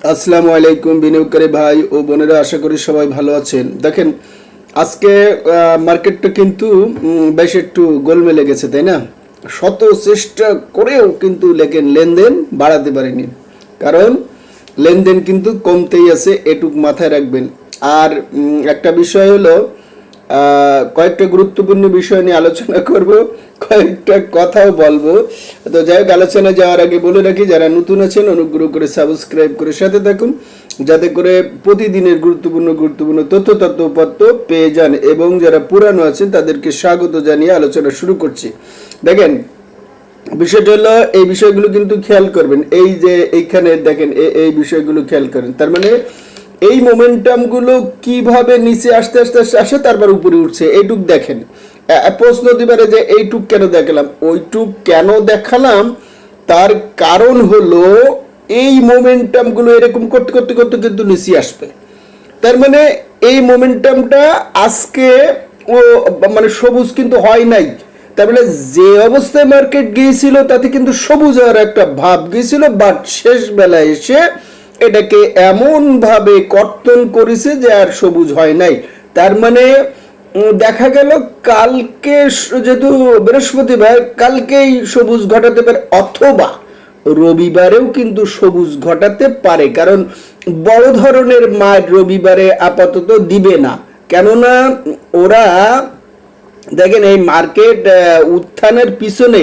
আসসালামু আলাইকুম বিনিয়োগকারী ভাই ও বোনেরা, আশা করি সবাই ভালো আছেন। দেখেন, আজকে মার্কেটটা কিন্তু বেশ একটু গোলমেলে গেছে, তাই না? শত চেষ্টা করেও কিন্তু লেখেন, লেনদেন বাড়াতে পারেনি। কারণ, লেনদেন কিন্তু কমতেই আছে, এটুক মাথায় রাখবেন। আর একটা বিষয় হলো কয়েকটা গুরুত্বপূর্ণ বিষয় নিয়ে আলোচনা করব, কয়েকটা কথাও বলব। তো যাই হোক, আলোচনা যাওয়ার আগে বলে রাখি, যারা নতুন আছেন, অনুগ্রহ করে সাবস্ক্রাইব করে সাথে থাকুন, যাতে করে প্রতিদিনের গুরুত্বপূর্ণ গুরুত্বপূর্ণ তথ্য, তথ্যপত্র পেয়ে যান এবং যারা পুরানো আছেন, তাদেরকে স্বাগত জানিয়ে আলোচনা শুরু করছি। দেখেন, বিষয়টা হলো, এই বিষয়গুলো কিন্তু খেয়াল করবেন। এই যে এইখানে দেখেন এই বিষয়গুলো খেয়াল করেন। তার মানে এই মোমেন্টামগুলো কীভাবে নিচে আস্তে আস্তে আস্তে আসে, তারপর উপরে উঠছে। এইটুক দেখেন। প্রশ্ন পারে যে এইটুক কেন দেখালাম? ওইটুক কেন দেখালাম? তার কারণ হলো, এই মোমেন্টামগুলো এরকম করতে করতে করতে কিন্তু নিচে আসবে। তার মানে এই মোমেন্টামটা আজকে, ও মানে সবুজ কিন্তু হয় নাই। তার মানে যে অবস্থায় মার্কেট গিয়েছিল, তাতে কিন্তু সবুজ হওয়ার একটা ভাব গিয়েছিল বাট শেষ বেলায় এসে এটাকে এমন ভাবে কর্তন করেছে যে আর সবুজ হয় নাই। তার মানে দেখা গেল কালকে যেহেতু বৃহস্পতিবার, কালকেই সবুজ ঘটাতে পারে, অথবা রবিবারেও কিন্তু সবুজ ঘটাতে পারে। কারণ বড় ধরনের মার রবিবারে আপাতত দিবে না। কেননা ওরা, দেখেন এই মার্কেট উত্থানের পিছনে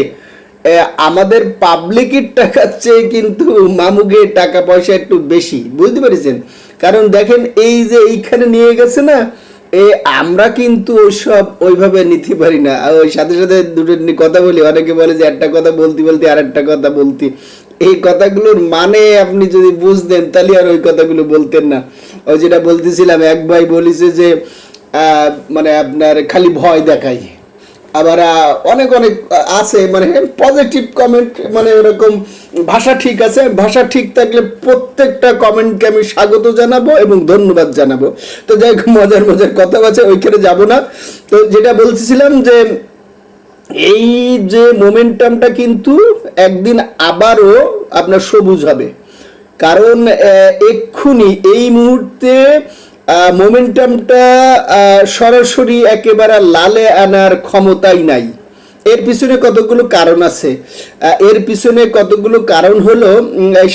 আমাদের পাবলিকের টাকার চেয়ে কিন্তু মামুগের টাকা পয়সা একটু বেশি, বুঝতে পেরেছেন? কারণ দেখেন, এই যে এইখানে নিয়ে গেছে না, এ, আমরা কিন্তু ওইসব ওইভাবে নিতে পারি না। ওই সাথে সাথে দুটো কথা বলি, অনেকে বলে যে একটা কথা বলতে বলতে আর একটা কথা বলতে। এই কথাগুলোর মানে আপনি যদি বুঝতেন, তাহলে আর ওই কথাগুলো বলতেন না। ওই যেটা বলতেছিলাম, এক ভাই বলিছে যে মানে আপনার খালি ভয় দেখাই আবার অনেক অনেক আছে মানে পজিটিভ কমেন্ট মানে এরকম ভাষা ঠিক আছে, ভাষা ঠিক থাকলে প্রত্যেকটা কমেন্টকে আমি স্বাগত জানাব এবং ধন্যবাদ জানাব। তো যাই হোক, মজার মজার কথা আছে ওইখানে যাব না। তো যেটা বলছিলাম যে, এই যে মোমেন্টামটা কিন্তু একদিন আবারও আপনার সবুজ হবে। কারণ এক্ষুনি এই মুহূর্তে মোমেন্টামটা সরাসরি একেবারে লালে আনার ক্ষমতাই নাই। এর পিছনে কতগুলো কারণ আছে? এর পিছনে কতগুলো কারণ হলো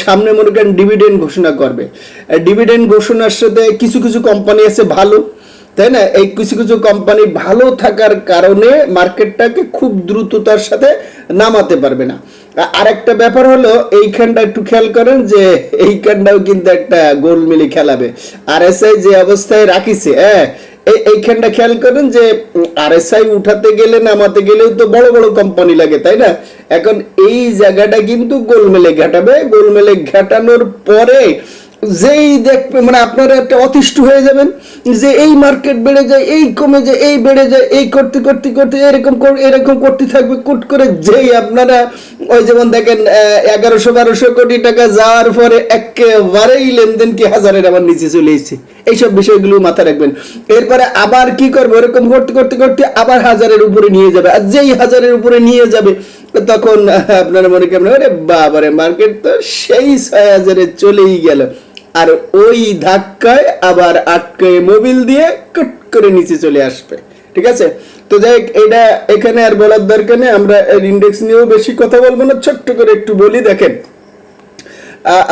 সামনে মনে করেন ডিভিডেন্ড ঘোষণা করবে। ডিভিডেন্ড ঘোষণার সাথে কিছু কিছু কোম্পানি আছে ভালো তাই না? এই কিছু কিছু কোম্পানি ভালো থাকার কারণে মার্কেটটাকে খুব দ্রুততার সাথে নামাতে পারবে না। আরেকটা ব্যাপার হলো, এইখানটা একটু খেয়াল করেন যে, এইখানটাও কিন্তু একটা গোলমিলি খেলাবে। আর এস আই যে অবস্থায় রাখিছে হ্যাঁ এইখানটা খেয়াল করেন যে আরএসআই উঠাতে গেলে, নামাতে গেলেও তো বড় বড় কোম্পানি লাগে, তাই না? এখন এই জায়গাটা কিন্তু গোলমেলে ঘাটাবে। গোলমেলে ঘাটানোর পরে যেই দেখবে মানে আপনারা একটা অতিষ্ঠ হয়ে যাবেন, যে এই মার্কেট বেড়ে যায়, এই কমে যায়, এই বেড়ে যায়, এই করতে করতে করতে, এরকম এরকম করতে থাকবে, কুট করে যেই আপনারা, ওই যেমন দেখেন এগারোশো বারোশো কোটি টাকা যাওয়ার পরে একেবারেই লেনদেন কি হাজারের আমার নিচে চলে এসেছে। এইসব বিষয়গুলো মাথায় রাখবেন। এরপরে আবার কি করবে? এরকম করতে করতে করতে আবার হাজারের উপরে নিয়ে যাবে। আর যেই হাজারের উপরে নিয়ে যাবে, তখন আপনারা মনে কেমন আরে বাবারে মার্কেট তো সেই ছয় হাজারে চলেই গেল। আর ওই ধাক্কায় আবার আটকে মোবিল দিয়ে কট করে নিচে চলে আসবে। ঠিক আছে? তো যাই এটা এখানে আর বলার দরকার নেই। আমরা ইন্ডেক্স নিয়েও বেশি কথা বলব না। ছোট্ট করে একটু বলি, দেখেন।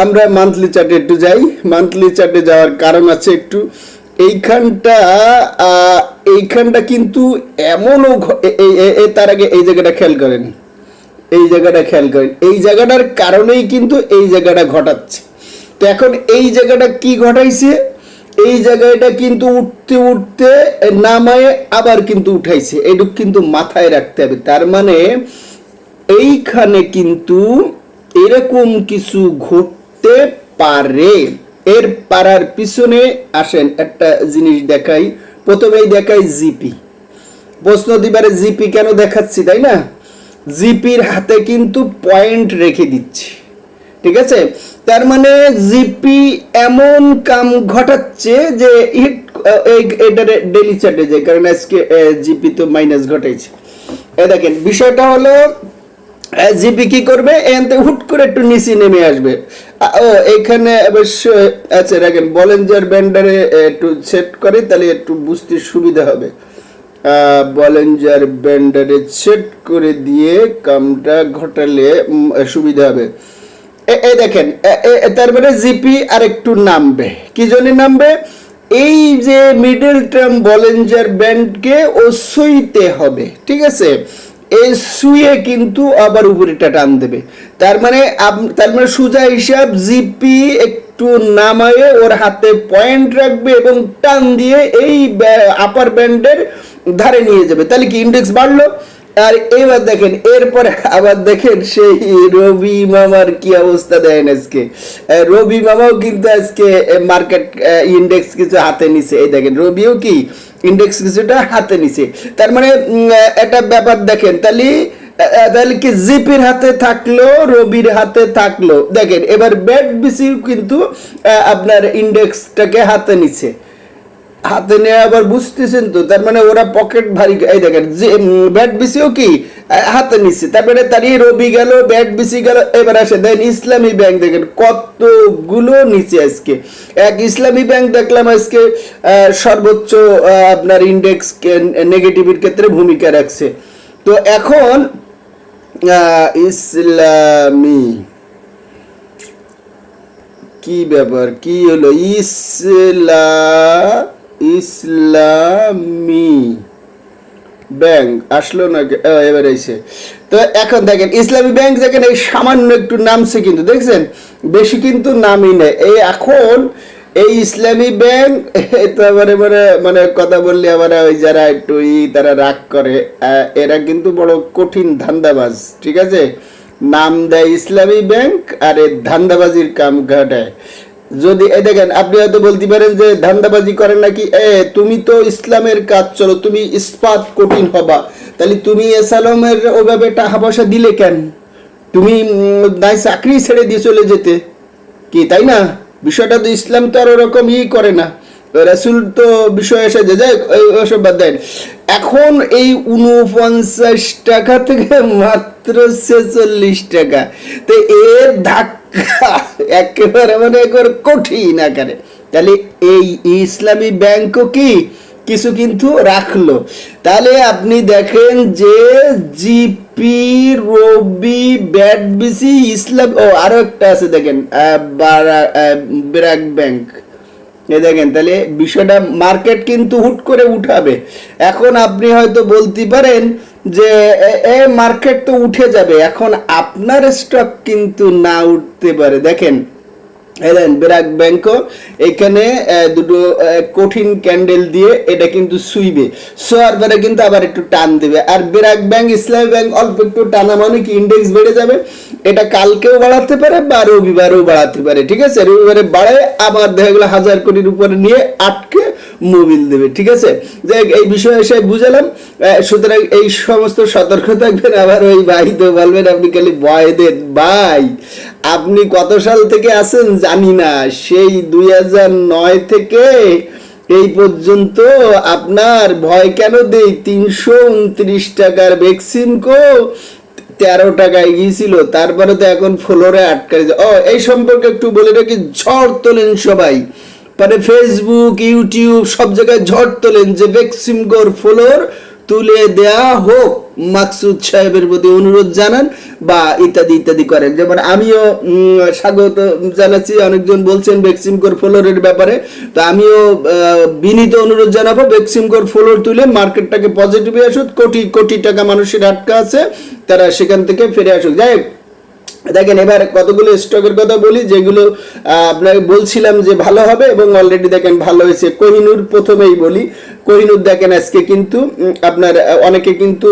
আমরা মান্থলি চার্টে একটু যাই। মান্থলি চার্টে যাওয়ার কারণ আছে একটু। এইখানটা এইখানটা কিন্তু এমনও তার আগে এই জায়গাটা খেয়াল করেন। এই জায়গাটা খেয়াল করেন। এই জায়গাটার কারণেই কিন্তু এই জায়গাটা ঘটাচ্ছে। তো এখন এই জায়গাটা কি ঘটাইছে? এই জায়গাটা কিন্তু উঠতে উঠতে নামায় আবার কিন্তু উঠাইছে। এটুক কিন্তু মাথায় রাখতে হবে। তার মানে এইখানে কিন্তু এরকম কিছু ঘটতে পারে। এর পারার পিছনে আসেন একটা জিনিস দেখাই। প্রথমেই দেখাই জিপি। প্রশ্ন দিবারে জিপি কেন দেখাচ্ছি, তাই না? জিপির হাতে কিন্তু পয়েন্ট রেখে দিচ্ছি। ঠিক আছে? তার মানে জিপি এমন কাম ঘটাচ্ছে যে হিট এটা ডেলি চার্টে যায় কারণ আজকে জিপি তো মাইনাস ঘটাইছে। এ দেখেন, বিষয়টা হলো জিপি কি করবে? এনতে হুট করে একটু নিচে নেমে আসবে। ও, এখানে অবশ্যই আচ্ছা রাখেন বলেঞ্জার ব্যান্ডারে একটু সেট করে, তাহলে একটু বুঝতে সুবিধা হবে। বলেঞ্জার ব্যান্ডারে সেট করে দিয়ে কামটা ঘটালে সুবিধা হবে। এই দেখেন মানে জিপি আর একটু নামবে। কি জন্য নামবে? এই যে মিডল টার্ম বলেঞ্জার ব্যান্ডকে ও সইতে হবে, ঠিক আছে? এই শুয়ে কিন্তু আবার উপরেটা টান দেবে। তার মানে তার মানে সুজা হিসাব জিপি একটু নামায়ে ওর হাতে পয়েন্ট রাখবে এবং টান দিয়ে এই আপার ব্যান্ডের ধারে নিয়ে যাবে। তাহলে কি ইন্ডেক্স বাড়লো? আর এবার দেখেন, এরপরে আবার দেখেন সেই রবি মামার কি অবস্থা দেন আজকে। রবি মামাও কিন্তু আজকে মার্কেট ইন্ডেক্স কিছু হাতে নিছে। এই দেখেন, রবিও কি ইন্ডেক্স কিছুটা হাতে নিছে। তার মানে একটা ব্যাপার দেখেন, তাহলে তাহলে কি জিপির হাতে থাকল, রবির হাতে থাকল? দেখেন, এবার ব্যাট বিসি কিন্তু আপনার ইন্ডেক্সটাকে হাতে নিছে। হাতে নিয়ে আবার বুঝতেছেন তো, তার মানে ওরা পকেট ভারী, এই দেখেন, যে ব্যাট বিসিও কি হাতে নিচ্ছে তারপরে তারই রবি গেল ব্যাট বিসি গেল, এবার আসে দেন ইসলামী ব্যাংক দেখেন, কতগুলো নিচে আজকে। এক ইসলামী ব্যাংক দেখলাম আজকে সর্বোচ্চ আপনার ইন্ডেক্স নেগেটিভের ক্ষেত্রে ভূমিকা রাখছে। তো এখন ইসলামী, কি ব্যাপার, কি হলো? ইসলা ইসলামী ব্যাংক আসলো না এবার এসে। তো এখন দেখেন, ইসলামী ব্যাংক দেখেন এই সামান্য একটু নামছে কিন্তু, দেখছেন? বেশি কিন্তু নামই নেই। এই এখন এই ইসলামী ব্যাংক তো আবার এবারে মানে কথা বললে আবার ওই যারা একটু ই, তারা রাগ করে। এরা কিন্তু বড় কঠিন ধান্দাবাজ, ঠিক আছে? নাম দেয় ইসলামী ব্যাংক আর এই ধান্দাবাজির কাম ঘটায়। যদি, এই দেখেন, আপনি হয়তো বলতে পারেন যে ধান্দাবাজি করেন নাকি, এ, তুমি তো ইসলামের কাজ, চলো, তুমি ইস্পাত কঠিন হবা। তাহলে তুমি এসালমের ওভাবে টাকা পয়সা দিলে কেন? তুমি নাই চাকরি ছেড়ে দিয়ে চলে যেতে। কি, তাই না? বিষয়টা তো ইসলাম তো আর ওরকম ই করে না। রাসুল তো বিষয় এসে যে, যাই ওসব বাদ দেন। এখন এই উনপঞ্চাশ টাকা থেকে মাত্র ছেচল্লিশ টাকা। তো এর ধাক্কা একেবারে মানে কঠিন আকারে। তাহলে এই ইসলামী ব্যাংকও কি কিছু কিন্তু রাখল। তাহলে আপনি দেখেন যে জিপি, রবি ব্যাট বিসি ইসলাম, ও আরও একটা আছে দেখেন ব্র্যাক ব্যাংক। এ দেখেন, তাহলে বিষয়টা মার্কেট কিন্তু হুট করে উঠাবে। এখন আপনি হয়তো বলতে পারেন যে এ- মার্কেট তো উঠে যাবে। এখন আপনার স্টক কিন্তু না উঠতে পারে। দেখেন এলেন ব্র্যাক ব্যাংকও এখানে দুটো কঠিন ক্যান্ডেল দিয়ে এটা কিন্তু শুইবে শোয়ার পরে কিন্তু আবার একটু টান দেবে। আর ব্র্যাক ব্যাংক ইসলামী ব্যাংক অল্প একটু টানা মানে কি ইন্ডেক্স বেড়ে যাবে? এটা কালকেও বাড়াতে পারে বা রবিবারেও বাড়াতে পারে ঠিক আছে? রবিবারে বাড়ায় আবার দেখা গেলো হাজার কোটির উপরে নিয়ে আটকে মোবিল দেবে ঠিক আছে? হোক, এই বিষয়ে এসে বুঝালাম। সুতরাং এই সমস্ত সতর্ক থাকবেন। আবার ওই ভাই তো বলবেন আপনি খালি ভয় দেন। ভাই আপনি কত সাল থেকে আছেন জানি না। সেই দুই নয় থেকে এই পর্যন্ত আপনার ভয় কেন দেই? তিনশো উনত্রিশ টাকার ভ্যাকসিন কো, তেরো টাকায় গিয়েছিল, তারপরে তো এখন ফ্লোরে আটকে যায়। ও, এই সম্পর্কে একটু বলে রাখি, ঝড় তোলেন সবাই। মানে ফেসবুক ইউটিউব সব জায়গায় ঝড় তোলেন যে ভ্যাকসিন গোর ফ্লোর তুলে দেয়া হোক মাকসুদ সাহেবের প্রতি অনুরোধ জানান বা ইত্যাদি ইত্যাদি করেন। যেমন আমিও স্বাগত জানাচ্ছি অনেকজন বলছেন ভ্যাকসিমকোর ফ্লোরের ব্যাপারে। তো আমিও বিনীত অনুরোধ জানাব ভ্যাকসিমকোর ফ্লোর তুলে মার্কেটটাকে পজিটিভে আসুক কোটি কোটি টাকা মানুষের আটকা আছে তারা সেখান থেকে ফিরে আসুক। যাই হোক, দেখেন, এবার কতগুলো স্টকের কথা বলি, যেগুলো আপনাকে বলছিলাম যে ভালো হবে এবং অলরেডি দেখেন ভালো হয়েছে। কোহিনুর প্রথমেই বলি। কোহিনুর দেখেন আজকে কিন্তু আপনার অনেকে কিন্তু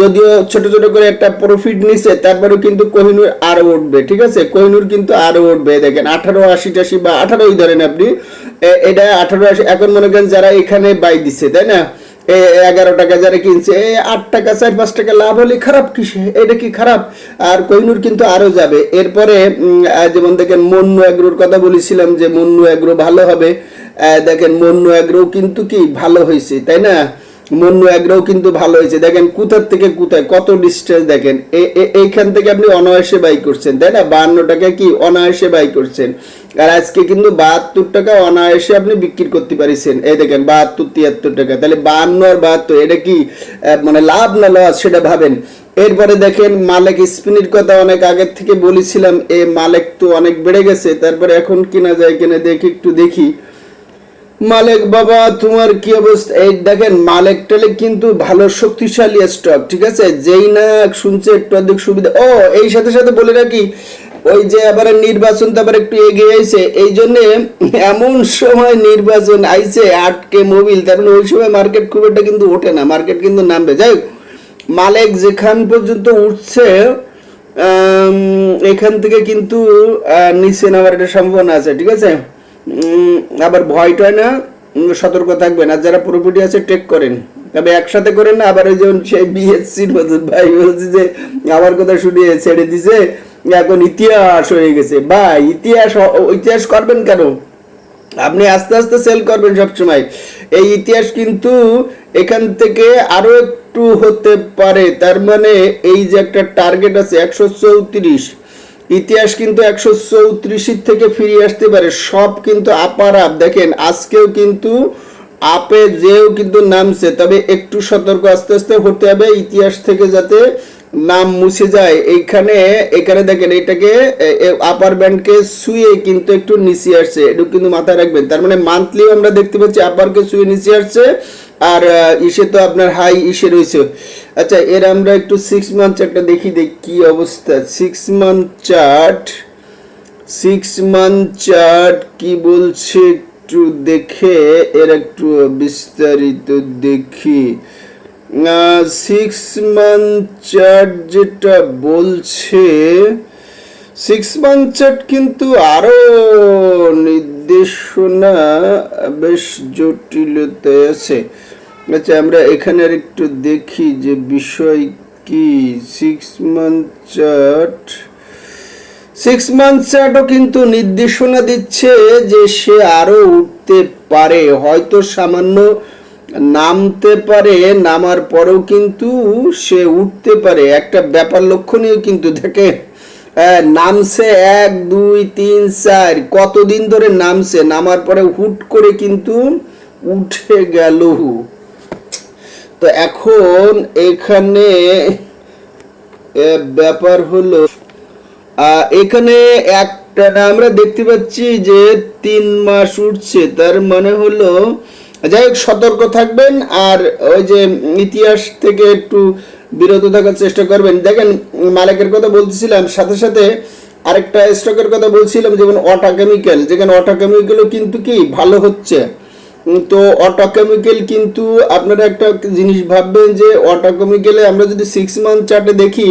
যদিও ছোট ছোট করে একটা প্রফিট নিছে, তারপরেও কিন্তু কোহিনুর আরও উঠবে, ঠিক আছে? কোহিনুর কিন্তু আরও উঠবে, দেখেন, আঠারো আশি টাশি বা আঠারোই ধরেন আপনি এটা আঠারো আশি, এখন মনে করেন যারা এখানে বাই দিচ্ছে তাই না? এগারো টাকা যারা কিনছে আট টাকা, চার, পাঁচ টাকা, লাভ হলে খারাপ কিসে? এটা কি খারাপ? আর কোহিনুর কিন্তু আরও যাবে। এরপরে যেমন দেখেন মন্নু এগ্রোর কথা বলেছিলাম যে মন্নু অ্যাগ্রো ভালো হবে। দেখেন মন্নু অ্যাগ্রো কিন্তু কি ভালো হয়েছে তাই না? মন্য একরাও কিন্তু ভালো হয়েছে। দেখেন কোথার থেকে কোথায়, কত ডিস্টেন্স দেখেন। এইখান থেকে আপনি অনায়াসে বাই করছেন, তাই না? বাহান্ন টাকা কি অনায়াসে বাই করছেন? আর আজকে কিন্তু বাহাত্তর টাকা অনায়াসে আপনি বিক্রি করতে পারিছেন। এই দেখেন, বাহাত্তর, তিয়াত্তর টাকা। তাহলে বাহান্ন আর বাহাত্তর, এটা কি মানে লাভ না লস সেটা ভাবেন। এরপরে দেখেন, মালেক স্পিনের কথা অনেক আগের থেকে বলেছিলাম, এ মালেক তো অনেক বেড়ে গেছে। তারপরে এখন কিনা যায়, কিনা দেখি একটু দেখি। মালেক বাবা, তোমার কি অবস্থা? এই দেখেন, মালেক টালেক কিন্তু ভালো, শক্তিশালী স্টক ঠিক আছে? যেই না শুনছে, একটু অধিক সুবিধা ও, এই সাথে সাথে বলে রাখি, ওই যে আবার নির্বাচন তো আবার একটু এগিয়ে আইছে, এই জন্য এমন সময় নির্বাচন আইছে, আটকে মোবিল তার মানে ওই সময় মার্কেট খুব একটা কিন্তু ওঠে না মার্কেট কিন্তু নামবে। যাই মালেক যেখান পর্যন্ত উঠছে এখান থেকে কিন্তু নিচে নামার একটা সম্ভাবনা আছে, ঠিক আছে? আবার ভয় টয় না সতর্ক থাকবেন। আর যারা প্রপার্টি আছে টেক করেন। তবে একসাথে করেন না, আবার ওই যেমন সেই বিএসসির মতন ভাই বলছে যে, আমার কথা শুনিয়ে ছেড়ে দিছে, এখন ইতিহাস হয়ে গেছে। ভাই, ইতিহাস ইতিহাস করবেন কেন? আপনি আস্তে আস্তে সেল করবেন সবসময়। এই ইতিহাস কিন্তু এখান থেকে আরও একটু হতে পারে। তার মানে এই যে একটা টার্গেট আছে, একশো চৌত্রিশ। ইতিহাস কিন্তু একশো চৌত্রিশের থেকে ফিরে আসতে পারে। সব কিন্তু আপার আপ। দেখেন, আজকেও কিন্তু আপে যেও কিন্তু নামছে। তবে একটু সতর্ক আস্তে আস্তে হতে হবে ইতিহাস থেকে যাতে নাম মুছে যায়। এইখানে, এখানে দেখেন, এটাকে আপার ব্যান্ডকে শুয়ে কিন্তু একটু নিচে আসছে। একটু কিন্তু মাথায় রাখবেন। তার মানে মান্থলি আমরা দেখতে পাচ্ছি আপারকে শুয়ে নিচে আসছে, আর ইসে তো আপনার হাই ইসে রয়েছে। আচ্ছা এর আমরা একটু সিক্স মান্থ চার্টটা দেখি, দেখ কি অবস্থা। Six month chart six month chart কি বলছে একটু দেখে, এর একটু বিস্তারিত দেখি। সিক্স মান্থ চার্ট যেটা বলছে সিক্স মান্থ চার্ট কিন্তু আরও নির্দেশনা বেশ জটিলতায় আছে। আচ্ছা আমরা এখানে আর একটু দেখি যে বিষয় কি। Six month chart six month চার্টও কিন্তু নির্দেশনা দিচ্ছে যে সে আরও উঠতে পারে। হয়তো সামান্য নামতে পারে, নামার পরেও কিন্তু সে উঠতে পারে। একটা ব্যাপার লক্ষণীয় কিন্তু দেখে। নামছে এক, দুই, তিন, চার। কতদিন ধরে নামছে? নামার পরে হুট করে কিন্তু উঠে গেল। তো এখন এখানে ব্যাপার হলো এখানে একটা আমরা দেখতে পাচ্ছি যে তিন মাস উঠছে। তার মানে হলো যাই হোক, সতর্ক থাকবেন আর ওই যে ইতিহাস থেকে একটু বিরত থাকার চেষ্টা করবেন। দেখেন, মালিকের কথা বলতেছিলাম, সাথে সাথে আরেকটা স্টকের কথা বলছিলাম, যেমন অটা কেমিক্যাল যেখানে অটা কেমিক্যালও কিন্তু কি, ভালো হচ্ছে। তো অটোকেমিক্যাল কিন্তু আপনারা একটা জিনিস ভাববেন যে অটোকেমিক্যালে আমরা যদি সিক্স মান্থ চার্টে দেখি,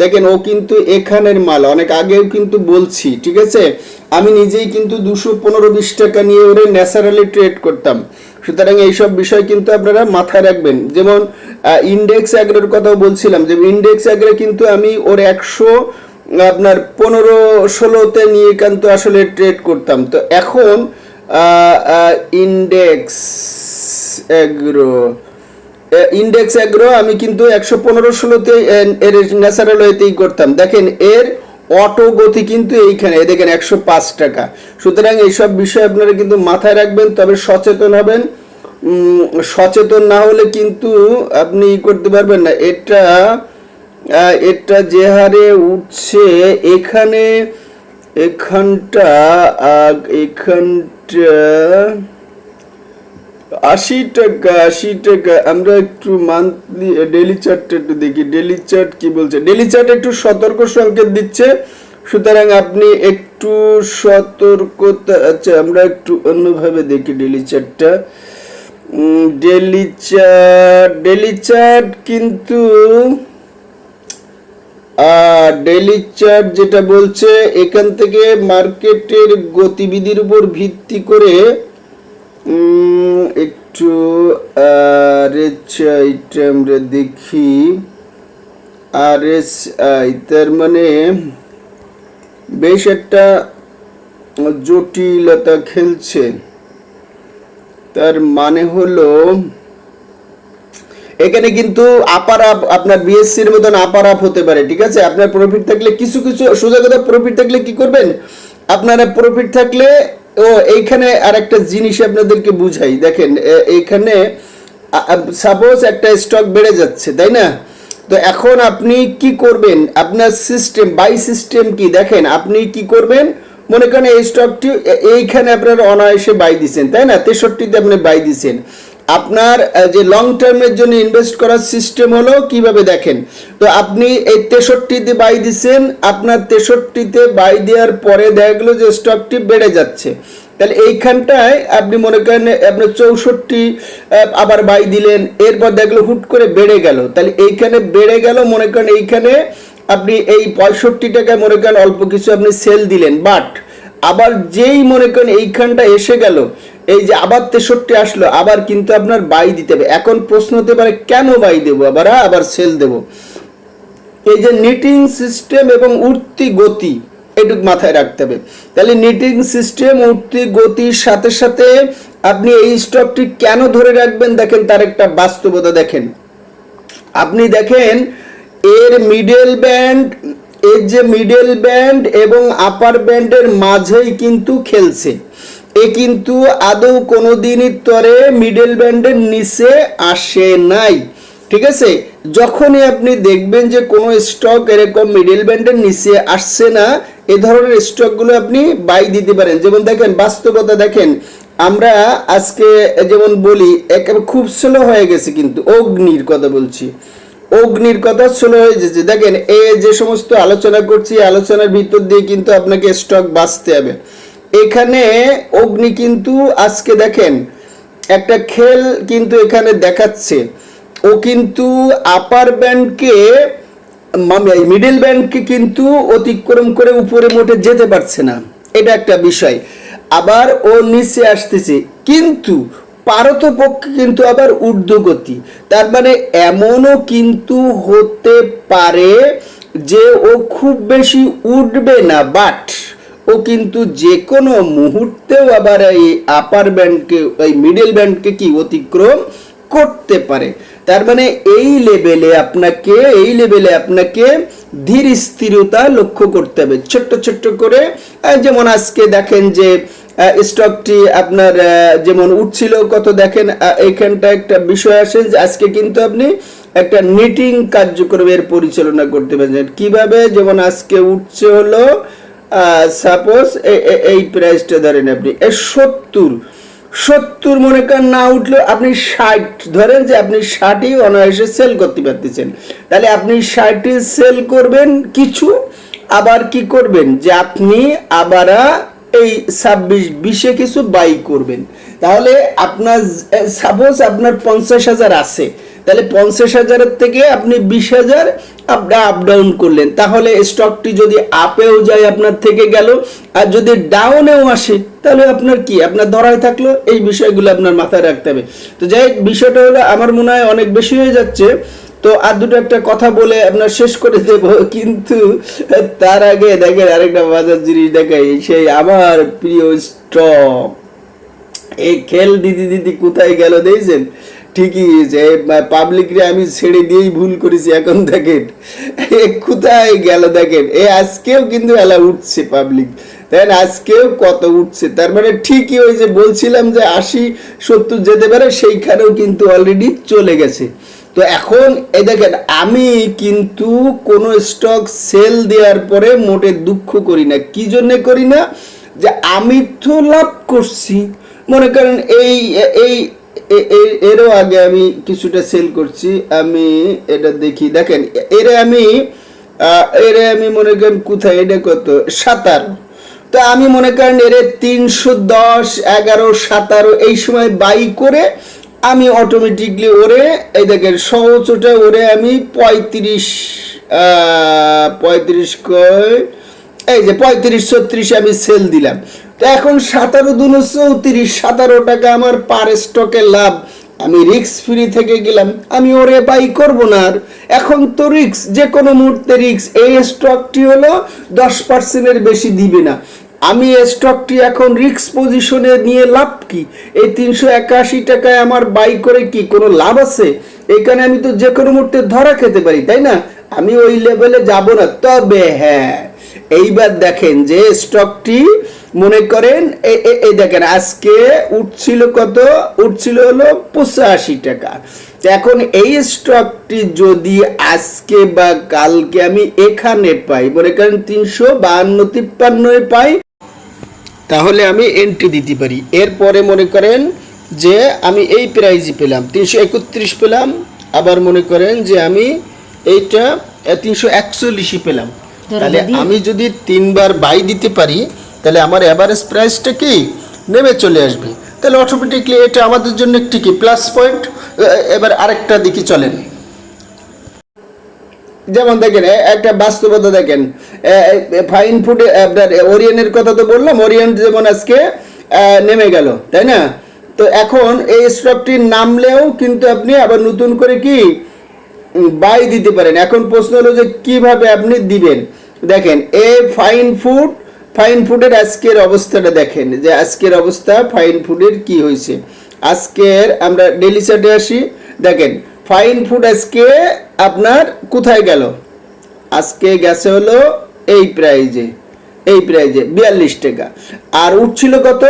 দেখেন ও কিন্তু এখানের মাল, অনেক আগেও কিন্তু বলছি, ঠিক আছে? আমি নিজেই কিন্তু দুশো পনেরো বিশ টাকা নিয়ে ওরে ন্যাচারালি ট্রেড করতাম। সুতরাং এইসব বিষয় কিন্তু আপনারা মাথায় রাখবেন। যেমন ইন্ডেক্স অ্যাগ্রের কথাও বলছিলাম, যে ইন্ডেক্স অ্যাগ্রে কিন্তু আমি ওর একশো, আপনার পনেরো, ষোলোতে নিয়ে কিন্তু আসলে ট্রেড করতাম। তো এখন ইন্ডেক্স অ্যাগ্রো ইন্ডেক্স অ্যাগ্রো আমি কিন্তু একশো পনেরো, ষোলোতে এর ন্যাচারাল ওয়েতেই করতাম। দেখেন, এর অটো গতি কিন্তু এইখানে, এই দেখেন একশো পাঁচ টাকা। সুতরাং এইসব বিষয় আপনারা কিন্তু মাথায় রাখবেন, তবে সচেতন হবেন। সচেতন না হলে কিন্তু আপনি ই করতে পারবেন না। এটা এটা যে হারে উঠছে, এখানে, এখানটা এখানটা আশি টাকা আশি টাকা। আমরা একটু মান্থলি ডেলি চার্টটা একটু দেখি। ডেলি চার্ট কি বলছে? ডেলি চার্ট একটু সতর্ক সংকেত দিচ্ছে। সুতরাং আপনি একটু সতর্কতা আচ্ছা আমরা একটু অন্যভাবে দেখি ডেলি চার্টটা ডেলি চার্ট ডেলি চার্ট কিন্তু ডেলি চার্ট যেটা বলছে, এখান থেকে মার্কেটের গতিবিধির উপর ভিত্তি করে একটু আর এস আইটা আমরা দেখি। আর এস আই, তার মানে বেশ একটা জটিলতা খেলছে। তার মানে হলো, এখানে কিন্তু আপার আপ আপনার বিএসসির মতন আপার আপ হতে পারে, ঠিক আছে? আপনার প্রফিট থাকলে কিছু কিছু সোজা কথা প্রফিট থাকলে কি করবেন? আপনারা প্রফিট থাকলে ও, এইখানে আর একটা জিনিস আপনাদেরকে বুঝাই। দেখেন এইখানে সাপোজ একটা স্টক বেড়ে যাচ্ছে, তাই না? তো এখন আপনি কি করবেন? আপনার সিস্টেম বাই সিস্টেম কি? দেখেন, আপনি কি করবেন? মনে করেন এই স্টকটি এইখানে আপনার অনায়াসে বাই দিচ্ছেন তাই না? তেষট্টিতে আপনি বাই দিচ্ছেন আপনার যে লং টার্মের জন্য ইনভেস্ট করার সিস্টেম হলো, কীভাবে দেখেন? তো আপনি এই তেষট্টিতে বাই দিচ্ছেন আপনার তেষট্টিতে বাই দেওয়ার পরে দেখা গেলো যে স্টকটি বেড়ে যাচ্ছে। তাহলে এইখানটায় আপনি মনে করেন আপনার চৌষট্টি আবার বাই দিলেন, এরপর দেখল হুট করে বেড়ে গেল। তাহলে এইখানে বেড়ে গেল, মনে করেন এইখানে আপনি এই পঁয়ষট্টি টাকায় মনে করেন অল্প কিছু আপনি সেল দিলেন। বাট আবার যেই মনে করেন এইখানটা এসে গেল এই যে আবার তেষট্টি আসলো, আবার কিন্তু আপনার বাই দিতে হবে। এখন প্রশ্ন হতে পারে, কেন বাই দেবো? আবার আবার সেল দেবো। এই যে নিটিং সিস্টেম এবং উঠতি গতি, এটুক মাথায় রাখতে হবে। তাহলে নিটিং সিস্টেম উঠতি গতির সাথে সাথে আপনি এই স্টকটি কেন ধরে রাখবেন? দেখেন, তার একটা বাস্তবতা দেখেন। আপনি দেখেন, এর মিডল ব্যান্ড এর যে মিডল ব্যান্ড এবং আপার ব্যান্ডের মাঝেই কিন্তু খেলছে। এ কিন্তু আদৌ কোনোদিনই তরে মিডল ব্যান্ডের নিচে আসে নাই। ঠিক আছে? যখনই আপনি দেখবেন যে কোনো স্টক এরকম মিডল ব্যান্ডের নিচে আসছে না, এ ধরনের স্টকগুলো আপনি বাই দিতে পারেন। যেমন দেখেন, বাস্তবতা দেখেন, আমরা আজকে যেমন বলি, একেবারে খুব স্লো হয়ে গেছে কিন্তু, অগ্নির কথা বলছি। অগ্নির কথা স্লো হয়ে গেছে। দেখেন এ যে সমস্ত আলোচনা করছি, আলোচনার ভিতর দিয়ে কিন্তু আপনাকে স্টক বাঁচতে হবে। এখানে অগ্নি কিন্তু আজকে দেখেন, একটা খেল কিন্তু এখানে দেখাচ্ছে। ও কিন্তু আপার ব্যান্ডকে মিডল ব্যান্ডকে কিন্তু অতিক্রম করে উপরে মোটে যেতে পারছে না। এটা একটা বিষয়। আবার ও নিচে আসতেছে, কিন্তু পারতপক্ষে কিন্তু আবার ঊর্ধ্বগতি। তার মানে এমনও কিন্তু হতে পারে যে ও খুব বেশি উঠবে না বাট ও কিন্তু যে কোনো মুহূর্তেও আবার এই আপার ব্যান্ডকে এই মিডল ব্যান্ডকে কি অতিক্রম করতে পারে। তার মানে এই লেভেলে আপনাকে, এই লেভেলে আপনাকে ধীর স্থিরতা লক্ষ্য করতে হবে। ছোট্ট ছোট্ট করে যেমন আজকে দেখেন যে স্টকটি আপনার যেমন উঠছিল, কত দেখেন এইখানটা একটা বিষয় আসে যে আজকে কিন্তু আপনি একটা নিটিং কার্যক্রমের পরিচালনা করতে পারছেন। কীভাবে? যেমন আজকে উঠছে হলো সাপোজ এই প্রাইসটা ধরেন আপনি, এ সত্তর সত্তর মনে করেন না উঠলেও আপনি ষাট, ধরেন যে আপনি ষাটই অনায়াসে সেল করতে পারতেছেন। তাহলে আপনি ষাটই সেল করবেন কিছু, আবার কি করবেন? যে আপনি আবার এই ছাব্বিশ, বিশে কিছু বাই করবেন। তাহলে আপনার সাপোজ আপনার পঞ্চাশ হাজার আছে। তাহলে পঞ্চাশ হাজারের থেকে আপনি বিশ হাজার আপনি আপ ডাউন করলেন। তাহলে স্টকটি যদি আপেও যায় আপনার থেকে গেল, আর যদি ডাউনেও আসে, তাহলে আপনার কি? আপনার ধরায় থাকল, এই বিষয়গুলো আপনার মাথায় রাখতে হবে। তো যাই বিষয়টা হলো আমার মনে হয় অনেক বেশি হয়ে যাচ্ছে। তো আর দুটো একটা কথা বলে আপনার শেষ করে দেব, কিন্তু তার আগে দেখেন আরেকটা বাজার জিনিস দেখাই, সেই আমার প্রিয় স্টক এই খেল দিদি দিদি কোথায় গেল দেখছেন? ঠিকই যে পাবলিকরে আমি ছেড়ে দিয়েই ভুল করেছি এখন দেখেন। এ কোথায় গেল দেখেন? এ আজকেও কিন্তু এলা উঠছে পাবলিক দেখেন, আজকেও কত উঠছে। তার মানে ঠিকই ওই যে বলছিলাম যে আশি, সত্তর যেতে পারে, সেইখানেও কিন্তু অলরেডি চলে গেছে। তো এখন এই দেখেন, আমি কিন্তু কোনো স্টক সেল দেওয়ার পরে মোটে দুঃখ করি না। কি জন্য করি না? যে আমি তো লাভ করছি। মনে করেন এই এই এরও আগে আমি কিছুটা সেল করছি। আমি এটা দেখি। দেখেন, এরে আমি এরে আমি মনে করেন কোথায়? এটা কত? সাতারো। তো আমি মনে করেন এরে তিনশো দশ, এগারো, সাতারো এই সময় বাই করে আমি অটোমেটিকলি ওরে, এই দেখেন, সহজটা ওরে আমি পঁয়ত্রিশ পঁয়ত্রিশ কয়, এই যে পঁয়ত্রিশ, ছত্রিশ আমি সেল দিলাম। এখন সাতারো দুনো চৌত্রিশ, সাতারো টাকা আমার পার স্টকে লাভ। আমি রিক্স ফ্রি থেকে গেলাম। আমি ওরে বাই করব না আর। এখন তো রিক্স যে কোনো মুহূর্তে রিক্স এই স্টকটি হলো দশ পার্সেন্টের বেশি দিবে না। আমি এই স্টকটি এখন রিক্স পজিশনে নিয়ে লাভ কি? এই তিনশো একাশি টাকায় আমার বাই করে কি কোনো লাভ আছে? এখানে আমি তো যে কোনো মুহূর্তে ধরা খেতে পারি, তাই না? আমি ওই লেভেলে যাব না। তবে হ্যাঁ এইবার দেখেন যে স্টকটি মনে করেন এই দেখেন আজকে উঠছিল কত? উঠছিল হলো পঁচাশি টাকা। এখন এই স্টকটি যদি আজকে বা কালকে আমি এখানে পাই মনে করেন তিনশো বাহান্ন তিপ্পান্নয় পাই তাহলে আমি এন্ট্রি দিতে পারি। এরপরে মনে করেন যে আমি এই প্রাইজই পেলাম তিনশো একত্রিশ পেলাম আবার মনে করেন যে আমি এইটা তিনশো একচল্লিশই পেলাম। তাহলে আমি যদি তিনবার বাই দিতে পারি তাহলে আমার অ্যাভারেজ প্রাইসটা কি? নেমে চলে আসবে। তাহলে অটোমেটিকলি এটা আমাদের জন্য একটি কি? প্লাস পয়েন্ট এবার আরেকটা দিকে চলেন। যেমন দেখেন একটা বাস্তবতা দেখেন। ফাইন ফুড আপনার ওরিয়নের কথা তো বললাম, ওরিয়ন যেমন আজকে নেমে গেল, তাই না? তো এখন এই স্টকটি নামলেও কিন্তু আপনি আবার নতুন করে কি বাই দিতে পারেন। এখন প্রশ্ন হলো যে কীভাবে আপনি দিবেন? দেখেন, এ ফাইন ফুড ফাইন ফুডের আজকের অবস্থাটা দেখেন, যে আজকের অবস্থা, ফাইন ফুডের কি হয়েছে। আজকের আমরা ডেলি চার্টে আসি, দেখেন, ফাইন ফুড আজকে আপনার কোথায় গেল? আজকে গেছে হলো এই প্রাইজে এই প্রাইজে, বিয়াল্লিশ টাকা। আর উঠছিল কত?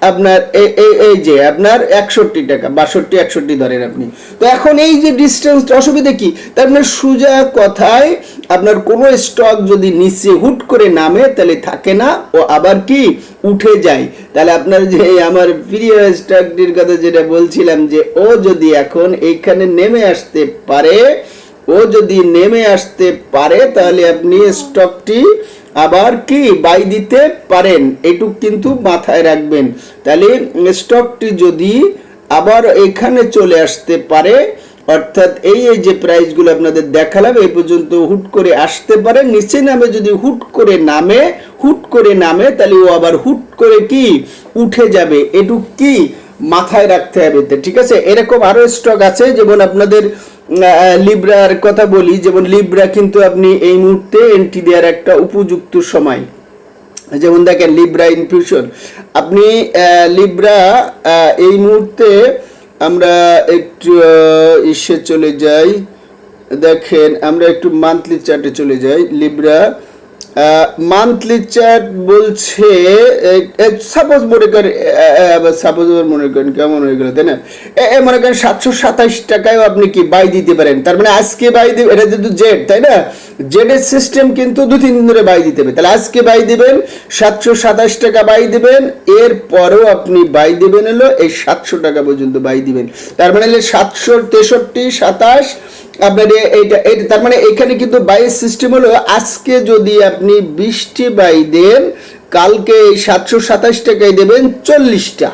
আপনার এই- এই যে আপনার একষট্টি টাকা, বাষট্টি, একষট্টি ধরেন আপনি। তো এখন এই যে ডিস্টেন্সটা অসুবিধা কি? তার মানে সোজা কথায় আপনার কোনো স্টক যদি নিচে হুট করে নামে, তাহলে থাকে না, ও আবার কি? উঠে যায়। তাহলে আপনার যে আমার প্রিয় স্টকটির কথা যেটা বলছিলাম যে, ও যদি এখন এইখানে নেমে আসতে পারে, ও যদি নেমে আসতে পারে, তাহলে আপনি স্টকটি আবার কি বাই দিতে পারেন? এটুক কিন্তু মাথায় রাখবেন। তাহলে স্টকটি যদি আবার এখানে চলে আসতে পারে, অর্থাৎ এই এই যে প্রাইসগুলো আপনাদের দেখালাম, এই পর্যন্ত হুট করে আসতে পারে, নিচে নামে যদি হুট করে নামে, হুট করে নামে, তাহলে ও আবার হুট করে কি? উঠে যাবে। এটুক কি? মাথায় রাখতে হবে ঠিক আছে? এরকম আরও স্টক আছে, যেমন আপনাদের লিব্রার কথা বলি, যেমন লিব্রা কিন্তু আপনি এই মুহূর্তে এন্ট্রি দেওয়ার একটা উপযুক্ত সময়। যেমন দেখেন লিব্রা ইনফিউশন আপনি লিব্রা এই মুহূর্তে আমরা একটু ইসে চলে যাই। দেখেন, আমরা একটু মান্থলি চার্টে চলে যাই। লিব্রা মান্থলি চ্যাট বলছে সাপোজ মনে করেন সাপোজ মনে করেন কেমন হয়ে গেল তাই না? এ, মনে করেন সাতশো সাতাশ টাকায়ও আপনি কি বাই দিতে পারেন? তার মানে আজকে বাই দেবে এটা যেহেতু জেড তাই না? জেডের সিস্টেম কিন্তু দু তিন দিন ধরে বাই দিতে হবে। তাহলে আজকে বাই দিবেন সাতশো সাতাশ টাকা বাই দিবেন এর পরেও আপনি বাই দিবেন হলো এই সাতশো টাকা পর্যন্ত বাই দিবেন। তার মানে সাতশো তেষট্টি সাতাশ আপনার এইটা এইটা তার মানে এখানে কিন্তু বাইয়ের সিস্টেম হলো, আজকে যদি আপনি বিশটি বাই দেন, কালকে এই সাতশো সাতাশ টাকায় দেবেন চল্লিশটা।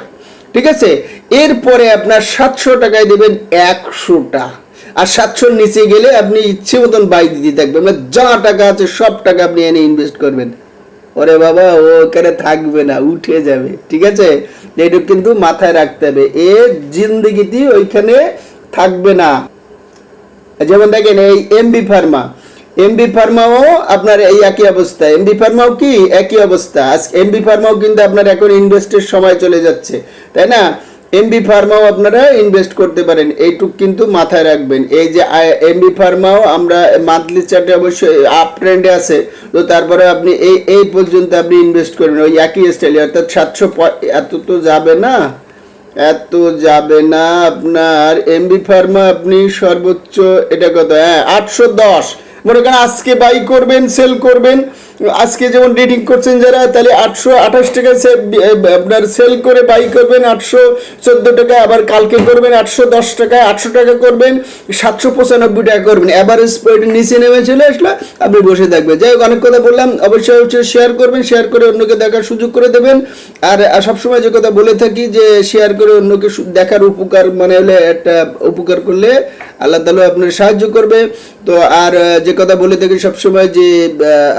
ঠিক আছে? এরপরে আপনার সাতশো টাকায় দেবেন একশোটা। আর সাতশোর নিচে গেলে আপনি ইচ্ছে মতন বাই দিতে থাকবেন। মানে যা টাকা আছে, সব টাকা আপনি এনে ইনভেস্ট করবেন। ওরে বাবা, ও ওখানে থাকবে না, উঠে যাবে। ঠিক আছে? এটা কিন্তু মাথায় রাখতে হবে। এ জিন্দগিতে ওইখানে থাকবে না। যেমন দেখেন এই এমবি ফার্মা এমবি ফার্মাও আপনার এই একই অবস্থা। এমবি ফার্মাও কি? একই অবস্থা। আজকে এমবি ফার্মাও কিন্তু আপনার এখন ইনভেস্টের সময় চলে যাচ্ছে। তাই না? এমবি ফার্মাও আপনারা ইনভেস্ট করতে পারেন। এইটুক কিন্তু মাথায় রাখবেন। এই যে এমবি ফার্মাও আমরা মান্থলি চার্টে অবশ্যই আপ ট্রেন্ডে আছে। তো তারপরে আপনি এই এই পর্যন্ত আপনি ইনভেস্ট করবেন ওই একই স্টাইলে অর্থাৎ সাতশো এত তো যাবে না। এত যাবে না আপনার এমবি ফার্মা আপনি সর্বোচ্চ, এটা কত? হ্যাঁ আটশো দশ। মনে করেন আজকে বাই করবেন সেল করবেন আজকে যেমন রিডিং করছেন যারা, তাহলে আটশো আঠাশ টাকা আপনার সেল করে বাই করবেন, আটশো চোদ্দ টাকা আবার কালকে করবেন আটশো দশ টাকা আটশো টাকা করবেন, সাতশো পঁচানব্বই টাকা করবেন। অ্যাভারেজ পয়েন্ট নিচে নেমে চলে আসলে আপনি বসে থাকবেন। যাই হোক, অনেক কথা বললাম, অবশ্যই অবশ্যই শেয়ার করবেন শেয়ার করে অন্যকে দেখার সুযোগ করে দেবেন। আর সবসময় যে কথা বলে থাকি যে শেয়ার করে অন্যকে দেখার উপকার মানে হলে একটা উপকার করলে আল্লাহ তালা আপনার সাহায্য করবে। তো আর, যে কথা বলে থাকি সবসময় যে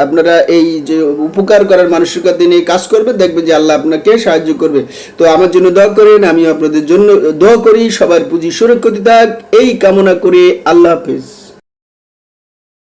আপনারা এই যে উপকার করার মানসিকতা নিয়ে কাজ করবে, দেখবে যে আল্লাহ আপনাকে সাহায্য করবে। তো আমার জন্য দোয়া করেন আমি আপনাদের জন্য দোয়া করি, সবার পুঁজি সুরক্ষিত থাক, এই কামনা করে আল্লাহ হাফেজ।